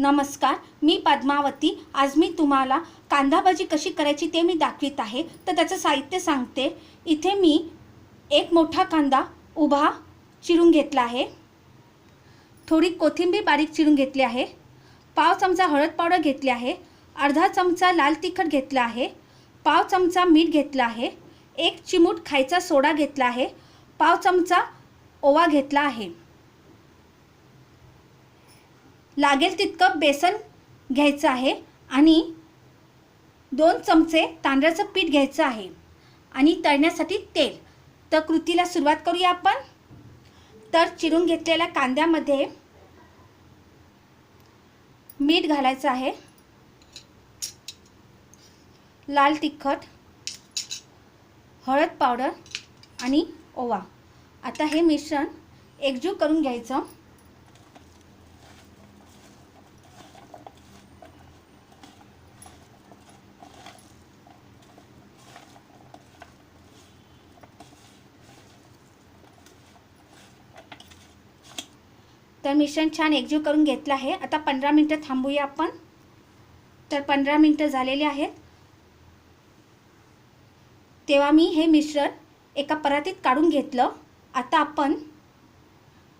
नमस्कार मी पद्मावती. आज मी तुम्हाला कांदा भाजी कशी करायची ते मी दाखवित आहे. तर त्याचं साहित्य सांगते. इथे मी एक मोठा कांदा उभा चिरून घेतला आहे. थोडी कोथिंबीर बारीक चिरून घेतली आहे. पाव चमचा हळद पावडर घेतली आहे. अर्धा चमचा लाल तिखट घेतला आहे. पाव चमचा मीठ घेतला आहे. एक चिमूट खायचा सोडा घेतला आहे. पाव चमचा ओवा घेतला आहे. लागेल तितकं बेसन घ्यायचं आहे आणि दोन चमचे तांदळाचं पीठ घ्यायचं आहे आणि तळण्यासाठी तेल. तर कृतीला सुरुवात करूया आपण. तर चिरून घेतलेल्या कांद्यामध्ये मीठ घालायचं आहे. लाल तिखट हळद पावडर आणि ओवा. आता हे मिश्रण एकजूट करून घ्यायचं. तर मिश्रण छान एकजीव करून घेतलं आहे. आता पंधरा मिनटं थांबूया आपण. तर पंधरा मिनटं झालेली आहेत. तेव्हा मी हे मिश्रण एका परातीत काढून घेतलं. आता आपण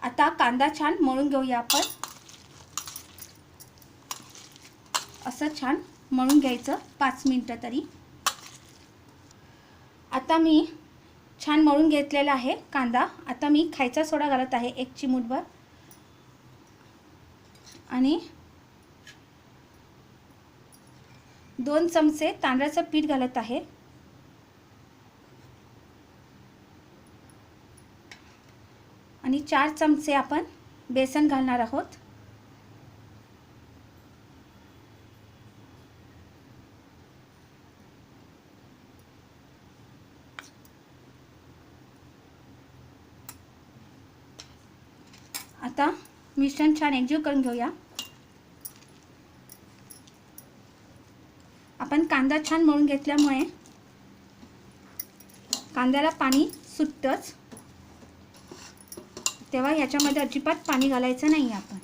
आता कांदा छान मळून घेऊया आपण. असं छान मळून घ्यायचं पाच मिनटं तरी. आता मी छान मळून घेतलेला आहे कांदा. आता मी खायचा सोडा घालत आहे एक चिमूटभर. आणि दोन चमचे तांदळाचं पीठ घालत आहे. आणि चार चमचे आपण बेसन घालणार आहोत. आता मिश्रण छान एकजीव करून घेऊया. आपण कांदा छान मळून घेतल्यामुळे कांद्याला पाणी सुटतंच. तेव्हा ह्याच्यामध्ये अजिबात पाणी घालायचं नाही आपण.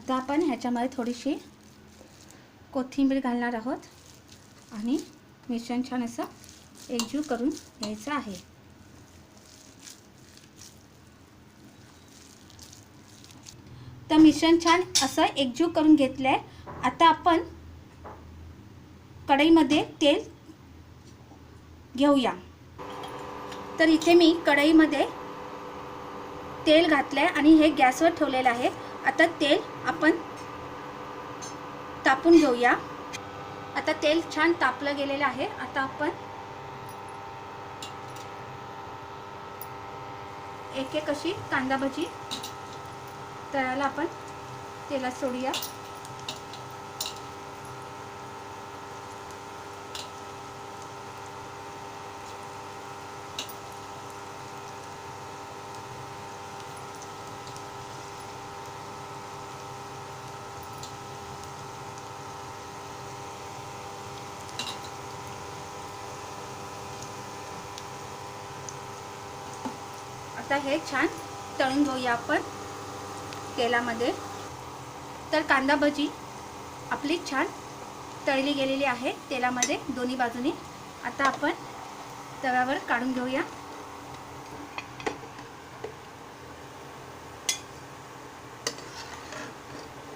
आता आपण ह्याच्यामध्ये थोडीशी कोथिंबीर घालणार आहोत आणि मिश्रण छान असं एकजीव करून घ्यायचं आहे. तर मिश्रण छान असं एकजीव करून घेतलं आहे आता आपण कढईमध्ये तेल घेऊया. तर इथे मी कढईमध्ये तेल घातलं आहे आणि हे गॅसवर ठेवलेलं आहे. आता तेल आपण तापून घेऊया. आता तेल छान तापलं गेलेलं आहे. आता आपण एक एक अशी कांदा भजी तळायला आपण तेलात सोडूया. आता हे छान तळून घेऊया आपण तेलामध्ये. तर कांदा भजी आपली छान तळली गेलेली आहे तेलामध्ये दोन्ही बाजूनी. आता आपण तव्यावर काढून घेऊया.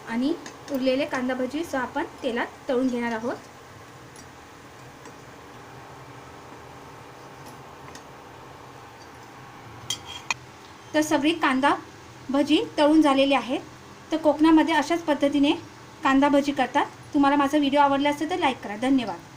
आणि उरलेले कांदा भजी आपण तेलात तळून घेणार आहोत. तर सगळी कांदा भजी तळून झालेली आहे तर कोकणामध्ये अशाच पद्धतीने कांदा भजी करतात. तुम्हाला माझा व्हिडिओ आवडला असेल तर लाईक करा. धन्यवाद.